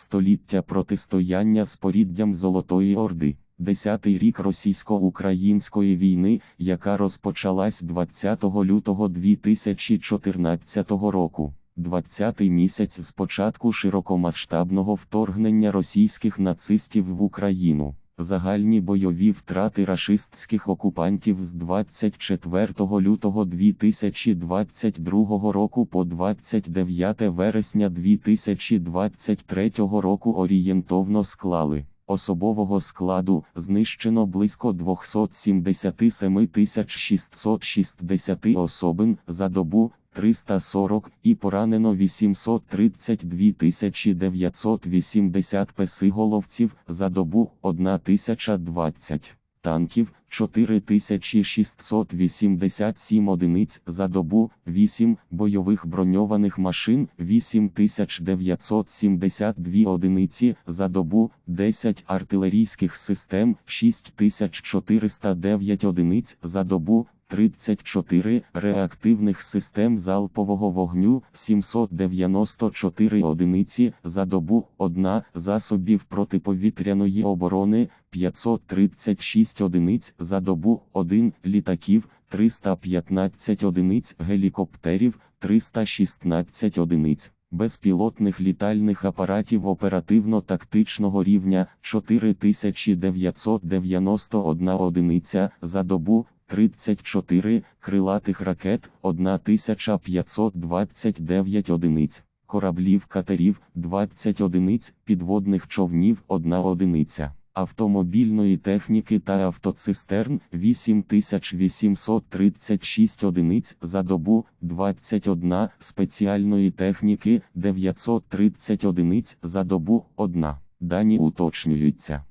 Століття протистояння з поріддям Золотої Орди. Десятий рік російсько-української війни, яка розпочалась 20 лютого 2014 року. 20-й місяць з початку широкомасштабного вторгнення російських нацистів в Україну. Загальні бойові втрати рашистських окупантів з 24 лютого 2022 року по 29 вересня 2023 року орієнтовно склали. Особового складу знищено близько 277 660 особин за добу 340 і поранено 832 980 песиголовців за добу 1020 танків 4687 одиниць за добу, 8 бойових броньованих машин 8972 одиниці за добу, 10 артилерійських систем 6409 одиниць за добу, 34 реактивних систем залпового вогню 794 одиниці за добу, 1 засобів протиповітряної оборони 536 одиниць за добу, 1 літаків 315 одиниць гелікоптерів 316 одиниць. Безпілотних літальних апаратів оперативно-тактичного рівня 4991 одиниця за добу, 34 крилатих ракет 1529 одиниць, кораблів катерів 20 одиниць, підводних човнів 1 одиниця. Автомобільної техніки та автоцистерн 8836 одиниць за добу, 21 спеціальної техніки 930 одиниць за добу, 1. Дані уточнюються.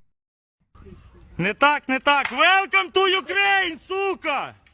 Не так, не так. Welcome to Ukraine, God.